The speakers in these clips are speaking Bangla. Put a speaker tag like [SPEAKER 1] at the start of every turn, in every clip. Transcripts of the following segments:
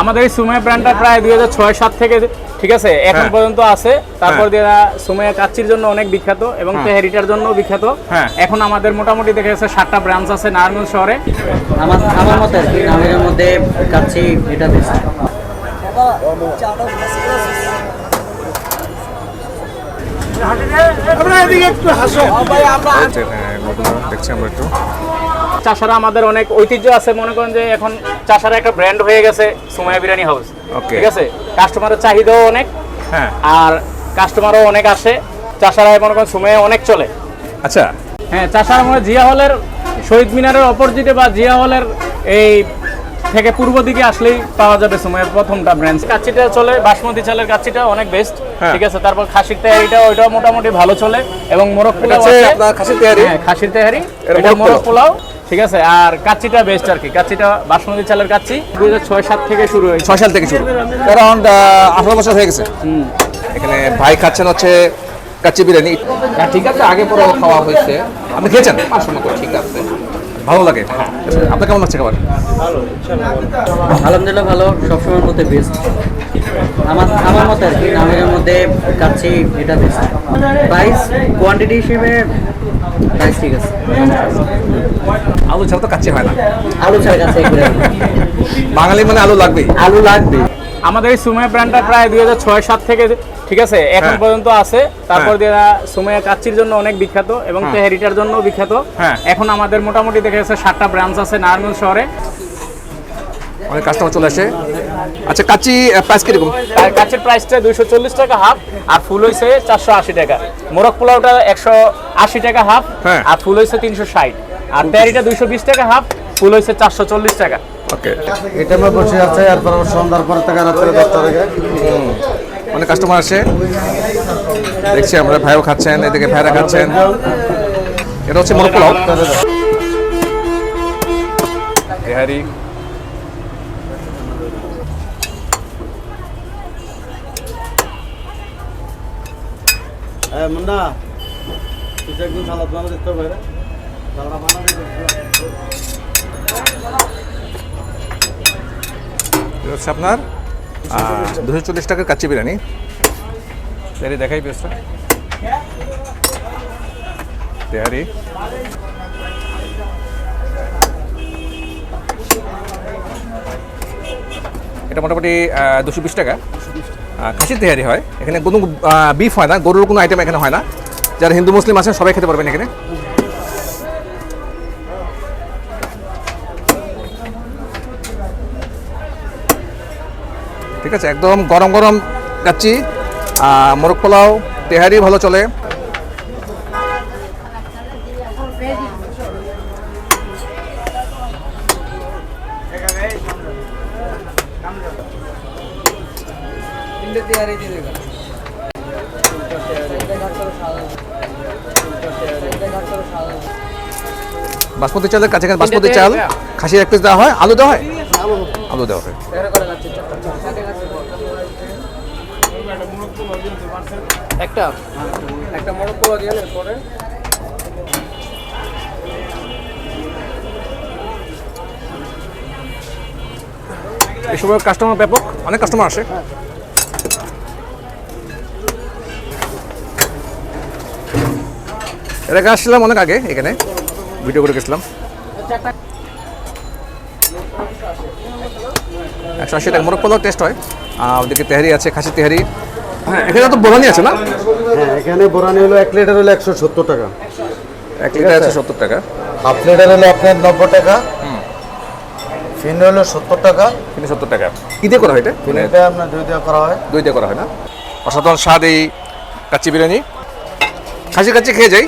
[SPEAKER 1] আমাদের এই সুমাইয়া ব্র্যান্ডটা প্রায় দুই হাজার ছয় সাত থেকে ঠিক আছে এখন
[SPEAKER 2] হ্যাঁ।
[SPEAKER 1] পর্যন্ত আছে। তারপর দিয়ে সুমাইয়া কাচ্চির জন্য অনেক বিখ্যাত এবং তেহারিটার জন্য বিখ্যাত।
[SPEAKER 2] হ্যাঁ।
[SPEAKER 1] এখন আমাদের মোটামুটি দেখা যাচ্ছে সাতটা ব্রাঞ্চ আছে নারায়ণগঞ্জ শহরে।
[SPEAKER 3] আমার আমার মতে নামের মধ্যে কাচ্ছি এটা বেস্ট
[SPEAKER 2] হ্যাঁ, বন্ধুরা, দেখছি আমরা একটু।
[SPEAKER 1] চাষারা আমাদের অনেক ঐতিহ্য আছে মনে করেন যে এখন চাষারা একটা ব্র্যান্ড হয়ে গেছে সুমাইয়া বিরিয়ানি হাউস ঠিক আছে? কাস্টমারের চাহিদাও অনেক
[SPEAKER 2] হ্যাঁ।
[SPEAKER 1] আর কাস্টমারও অনেক আসে চাষারা মনে করেন সুমাইয়া অনেক চলে।
[SPEAKER 2] আচ্ছা।
[SPEAKER 1] হ্যাঁ চাষার মনে জিয়া হলের শহীদ মিনারের অপোজিটে বা জিয়া হলের এই থেকে পূর্ব দিকে আসলেই পাওয়া যাবে সময়ের প্রথমটা ব্রাঞ্চ কাচ্চিটা চলে বাসমতি চালের কাচ্চিটা অনেক বেস্ট
[SPEAKER 2] হ্যাঁ।
[SPEAKER 1] ঠিক আছে? তারপর খাসির তেহারিটা ওইটাও মোটামুটি ভালো চলে এবং মোরগ পোলাও আছে।
[SPEAKER 2] খাসির তেহারি।
[SPEAKER 1] হ্যাঁ খাসির তেহারি
[SPEAKER 2] এটা মোরগ
[SPEAKER 1] পোলাও। ঠিক আছে? আর কাচ্চিটা বেস্ট আর কি। কাচ্চিটা বাসমতি চালের কাচ্চি। দুই হাজার ছয় সাত থেকে শুরু হয়েছে।
[SPEAKER 2] ছয় সাল থেকে শুরু। অ্যারাউন্ড আঠারো বছর হয়ে গেছে। এখানে ভাই খাচ্ছেন হচ্ছে কাচ্চি বিরিয়ানি। ঠিক আছে আগে পরে খাওয়া হয়েছে। আপনি খেয়েছেন? মতো ঠিক আছে। ভালো লাগে। আপনার কেমন লাগছে খাবার?
[SPEAKER 3] আলহামদুলিল্লাহ ভালো সবসময়ের মধ্যে বেস্ট আমার আমার মতে আর কি নামের মধ্যে কাচ্ছি এটা বেস্ট প্রাইস কোয়ান্টিটি হিসেবে প্রাইস ঠিক আছে।
[SPEAKER 2] আলু ছাড়া তো কাচ্চি হয় না।
[SPEAKER 3] আলু ছাড়া একবারে
[SPEAKER 2] বাঙালি মানে আলু লাগবেই।
[SPEAKER 3] আলু লাগবে।
[SPEAKER 1] আমাদের এই সুমাইয়া ব্র্যান্ডটা প্রায় দুই হাজার ছয় সাত থেকে ঠিক আছে এখন
[SPEAKER 2] হ্যাঁ।
[SPEAKER 1] পর্যন্ত আছে। তারপর দিয়ে সুমাইয়া কাচ্চির জন্য অনেক বিখ্যাত এবং তেহারিটার জন্য বিখ্যাত।
[SPEAKER 2] হ্যাঁ।
[SPEAKER 1] এখন আমাদের মোটামুটি দেখা যাচ্ছে সাতটা ব্রাঞ্চ আছে নারায়ণগঞ্জ শহরে।
[SPEAKER 2] অনেক কাস্টমার চলে আসে। আচ্ছা কাচ্চি প্রাইস কীরকম?
[SPEAKER 1] আর কাচ্চির প্রাইসটা দুইশো চল্লিশ টাকা হাফ আর ফুল হয়েছে চারশো আশি টাকা। মোরগ পোলাওটা একশো আশি টাকা হাফ
[SPEAKER 2] হ্যাঁ।
[SPEAKER 1] আর ফুল হয়েছে তিনশো ষাট। আর তেহারিটা দুইশো বিশ টাকা হাফ ফুল হয়েছে চারশো চল্লিশ টাকা।
[SPEAKER 2] ওকে
[SPEAKER 4] এটা আমরা বসে আছে এরপর আবার সন্ধ্যার পরে থেকে রাত্রে দশটা থেকে।
[SPEAKER 2] অনেক কাস্টমার আসে। দেখছি আমরা ভাইও খাচ্ছেন এদিকে ভাইরা খাচ্ছেন। এটা হচ্ছে মোরগ পোলাও।
[SPEAKER 4] বানা
[SPEAKER 2] হচ্ছে আপনার? দুশো চল্লিশ টাকার কাচ্চি বিরিয়ানি। তেহারি দেখাই পেঁচটা তেহারি। এটা মোটামুটি দুশো বিশ টাকা। খাসির তেহারি হয়। এখানে কোনো বিফ হয় না, গরুর কোনো আইটেম এখানে হয় না। যারা হিন্দু, মুসলিম আছেন সবাই খেতে পারবেন এখানে। ঠিক আছে, একদম গরম গরম কাচ্ছি মোরগ পোলাও, তেহারি, ভালো চলে। বাসমতি চালের কাছে বাসমতি চাল খাসির এক পিস দেওয়া হয় আলু দেওয়া হয়? আলু দেওয়া হয়।
[SPEAKER 1] একটা। একটা মোরগ পোলাও দিয়ে পরে।
[SPEAKER 2] এই সময় কাস্টমার ব্যাপক অনেক কাস্টমার আসে। আগে আসছিলাম অনেক আগে এখানে। ভিডিও করে গেছিলাম। একশো আশি টাকা। মোরগ পোলাও টেস্ট হয়। আর ওদিকে তেহারি আছে খাসি তেহারি। হ্যাঁ এখানে তো বোরানি আছে না?
[SPEAKER 4] হ্যাঁ এখানে বোরানি হলো এক লিটার হলো একশো সত্তর টাকা।
[SPEAKER 2] এক লিটার একশো সত্তর টাকা।
[SPEAKER 4] হাফ লিটার হলো আপনার নব্বই টাকা। ফিন হলো সত্তর টাকা।
[SPEAKER 2] কিন্তু সত্তর টাকা। কী দিয়ে করা হয় এটা?
[SPEAKER 4] এটা আপনার দুই দিয়ে করা হয়।
[SPEAKER 2] দই দিয়ে করা হয় না? অসাধারণ স্বাদ এই কাচ্চি বিরিয়ানি। খাসি কাচ্চি খেয়ে যাই।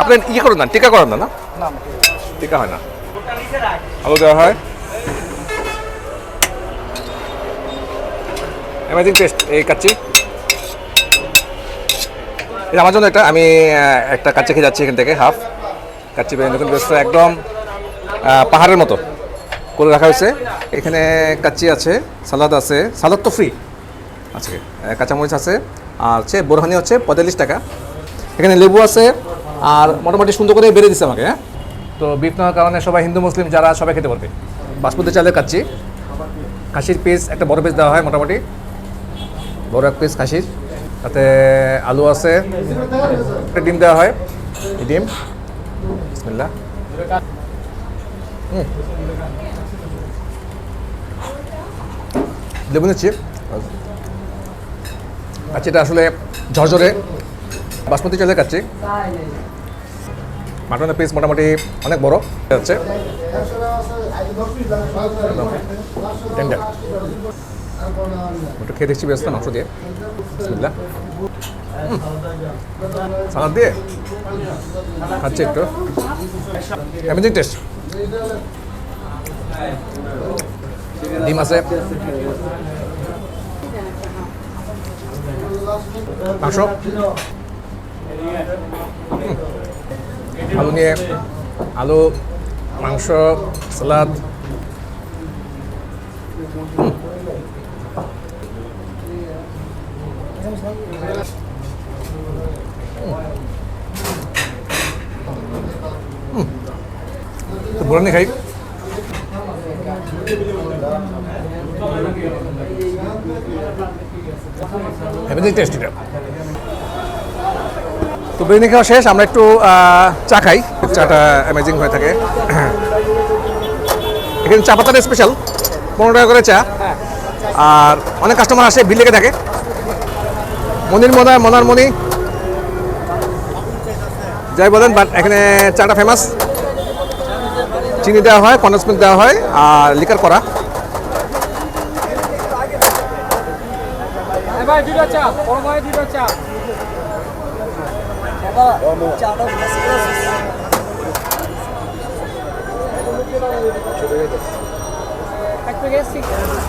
[SPEAKER 2] আপনি ইয়ে করেন না টিকা করেন না না? টিকা হয় না। আলু দেওয়া হয়। অ্যামেজিং টেস্ট এই কাচ্চি। এটা আমার জন্য একটা আমি একটা কাচ্চি খেয়ে যাচ্ছি এখান থেকে হাফ। কাচ্চি দেখুন বেশ একদম পাহাড়ের মতো করে রাখা হয়েছে। এখানে কাচ্চি আছে সালাদ আছে সালাদ তো ফ্রি আহ, কাঁচামরিচ আছে আর হচ্ছে বোরহানি হচ্ছে পঁয়তাল্লিশ টাকা। এখানে লেবু আছে আর মোটামুটি সুন্দর করে বেড়ে দিচ্ছে আমাকে হ্যাঁ। তো বিফ কারণে সবাই হিন্দু মুসলিম যারা সবাই খেতে পারবে। বাসমতি চালের কাচ্ছি খাসির পিস একটা বড় পিস দেওয়া হয় মোটামুটি। বড় এক পিস খাসির। তাতে আলু আছে। ডিম দেওয়া হয়। ডিম। বিসমিল্লাহ। হুম। লেবু নিচ্ছি। কাচ্চিটা আসলে ঝরঝরে বাসমতি চালের কাচ্চি। মাটনের পিস মোটামুটি অনেক বড়। tender। একটু খেয়ে দেখছি, ব্যস্ত মাংস দিয়ে। বিসমিল্লাহ। হুম। সালাদ দিয়ে? খাচ্ছি একটু। অ্যামেজিং টেস্ট ডিম আছে। মাংস। আলু নিয়ে। আলু, মাংস, সালাদ। হুম। বোরানি খাই অ্যামেজিং টেস্ট তো বিরিয়ানি খাওয়া শেষ, আমরা একটু চা খাই। চাটা অ্যামেজিং হয়ে থাকে। এখানে চা পাতাটা স্পেশাল পনেরো টাকা করে চা। আর অনেক কাস্টমার আসে বিল লেগে থাকে। মনির মনা মনার মনি যাই বলেন বাট এখানে চাটা ফেমাস চিনি দেওয়া হয় কন্ডেন্স মিল্ক দেওয়া হয় আর লিকার করা।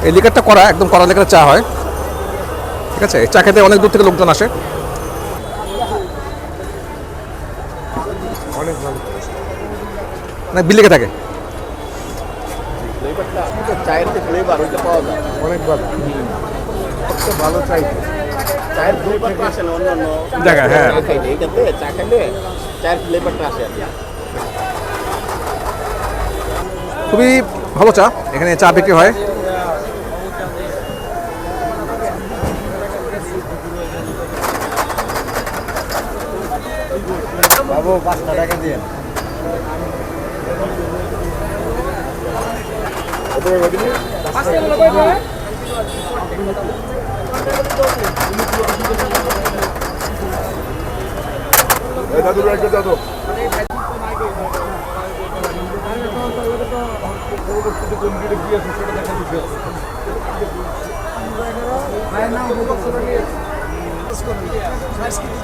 [SPEAKER 2] এই লিকারটা করা একদম করা লিকার চা হয়। ঠিক আছে চা খেতে অনেক দূর থেকে লোকজন আসে। অনেক বিল লেগে থাকে।
[SPEAKER 5] ভালো চায়ের আসে না
[SPEAKER 2] জায়গায়, হ্যাঁ।
[SPEAKER 5] চা চায়ের আসে
[SPEAKER 2] খুবই ভালো চা এখানে চা বিক্রি হয়।
[SPEAKER 4] বাবু পাঁচটা টাকা দিয়ে।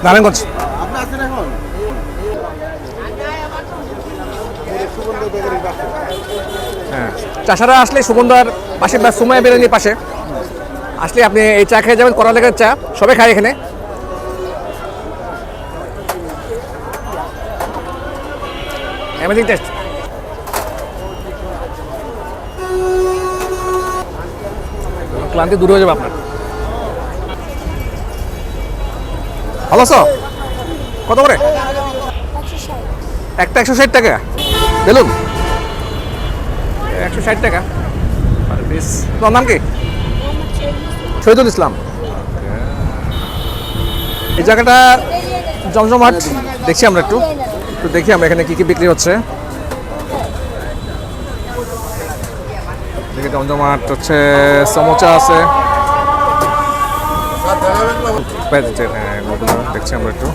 [SPEAKER 2] নারায়ণগঞ্জ।
[SPEAKER 5] আপনি আছেন এখন সুগন্ধ বেকারির পাশে
[SPEAKER 2] হ্যাঁ। চাষারা আসলে সুগন্ধার পাশে বা সুমায়া বিরিয়ানির পাশে। আসলে আপনি এই চা খেয়ে যাবেন করা লেখার চা সবাই খায় এখানে। অ্যামেজিং টেস্ট ক্লান্তি দূর হয়ে যাবে আপনার। ভালো কত করে? একটা একশো ষাট টাকা? বেলুন। একশো ষাট টাকা। তোমার নাম কি? শহীদুল ইসলাম। এই জায়গাটা জমজমাট। দেখছি আমরা একটু। একটু দেখি আমরা এখানে কি কি বিক্রি হচ্ছে। দেখি জমজমাট হচ্ছে সমোচা আছে। হ্যাঁ, দেখছি আমরা একটু।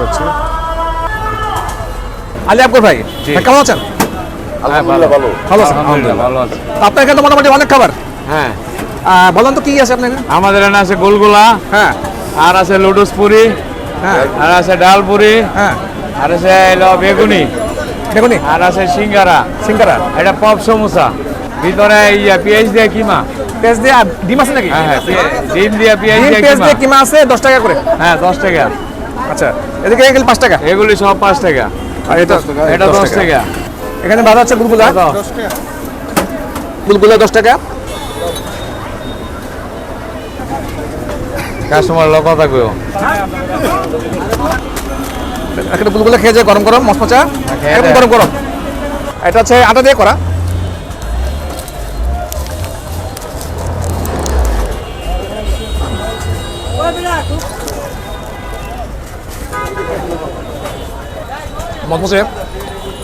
[SPEAKER 2] হচ্ছে। আলী আকবর ভাই কেমন আছেন?
[SPEAKER 5] আলহামদুলিল্লাহ ভালো।
[SPEAKER 2] ভালো আছেন আলহামদুলিল্লাহ
[SPEAKER 1] ভালো আছে।
[SPEAKER 2] আপনার এখানে তো মোটামুটি অনেক খাবার।
[SPEAKER 1] হ্যাঁ।
[SPEAKER 2] বলেন তো কি আছে আপনার
[SPEAKER 1] আমাদের এখানে আছে গোলগুলা
[SPEAKER 2] হ্যাঁ।
[SPEAKER 1] আর আছে লুডুস পুরি
[SPEAKER 2] হ্যাঁ।
[SPEAKER 1] আর আছে ডাল পুরি
[SPEAKER 2] হ্যাঁ।
[SPEAKER 1] আর আছে হলো বেগুনি। আর আছে সিঙ্গারা।
[SPEAKER 2] সিঙ্গারা।
[SPEAKER 1] এটা পপ সমোসা। ভিতরে ইয়া পেঁয়াজ দিয়ে কিমা।
[SPEAKER 2] পেঁয়াজ দিয়ে ডিম আছে নাকি?
[SPEAKER 1] হ্যাঁ হ্যাঁ ডিম দিয়ে পেঁয়াজ দিয়ে কিমা
[SPEAKER 2] আছে দশ টাকা করে।
[SPEAKER 1] হ্যাঁ দশ টাকা।
[SPEAKER 2] আচ্ছা এদিকে এগুলো পাঁচ টাকা?
[SPEAKER 1] এগুলি সব পাঁচ টাকা।
[SPEAKER 2] আর এটা
[SPEAKER 1] এটা দশ টাকা।
[SPEAKER 2] এখানে ভালো আছে গুলগুলা? গুলগুলা দশ। টাকা? কাস্টমার কথা কইও। একটা বুলবুলে খেয়ে যায় গরম গরম মচমচা একদম গরম গরম। এটা হচ্ছে আটা দিয়ে করা। মচমচে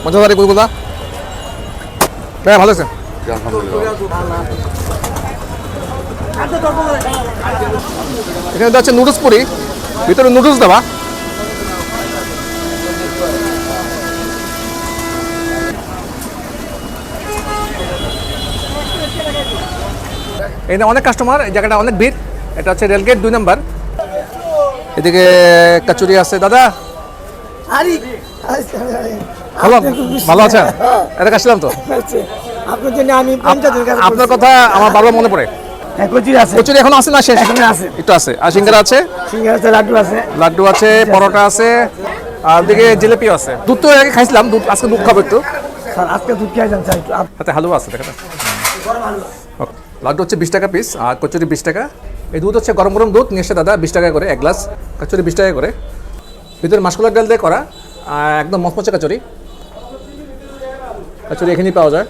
[SPEAKER 2] মজাদারি বুলবুলা হ্যাঁ ভালো আছে এখানে দেওয়া হচ্ছে নুডলস পুরি, ভিতরে নুডলস দেওয়া। এখানে অনেক কাস্টমার এই জায়গাটা অনেক ভিড়। এটা হচ্ছে রেলগেট দুই নাম্বার এদিকে কাচুরি আছে, দাদা। ভালো ভালো আছেন? এটা কাশলাম তো?
[SPEAKER 6] আপনার জন্য আমি
[SPEAKER 2] কথা আমার বারবার মনে পড়ে।
[SPEAKER 6] হ্যাঁ, কচুরি
[SPEAKER 2] এখন আছে না শেষ?
[SPEAKER 6] আছে।
[SPEAKER 2] একটু আছে। আর সিঙ্গারা আছে?
[SPEAKER 6] সিঙ্গার আছে লাড্ডু আছে।
[SPEAKER 2] লাড্ডু আছে পরোটা আছে আর ওদিকে জিলিপিও আছে। দুধ তো আগে খাইছিলাম দুধ আজকে দুধ খাব একটু।
[SPEAKER 6] স্যার আজকে দুধ খেয়ে যান স্যার
[SPEAKER 2] হাতে হালুয়া আছে দেখেন লাড্ডু হচ্ছে বিশ টাকা পিস আর কচুরি বিশ টাকা। এই দুধ হচ্ছে গরম গরম দুধ নিয়ে দাদা বিশ টাকা করে এক গ্লাস কচুরি বিশ টাকা করে। ভিতরে মাসকলার ডাল দিয়ে করা। একদম মচমচে কচুরি। কচুরি এখানেই পাওয়া যায়।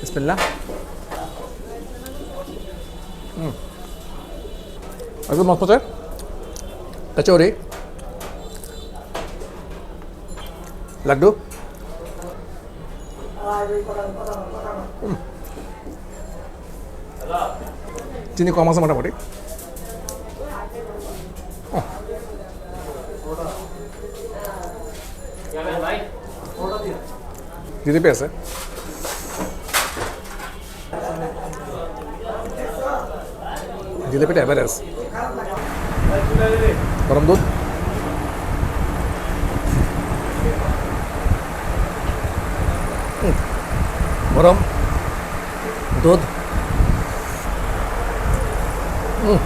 [SPEAKER 2] বিসমিল্লাহ। হুম। একদম মচমচে কচুরি। লাড্ডু। চিনি কম আছে মোটামুটি। জিলিপি আছে জিলিপিটা এবারে আছে গরম দুধ হুম। গরম দুধ হুম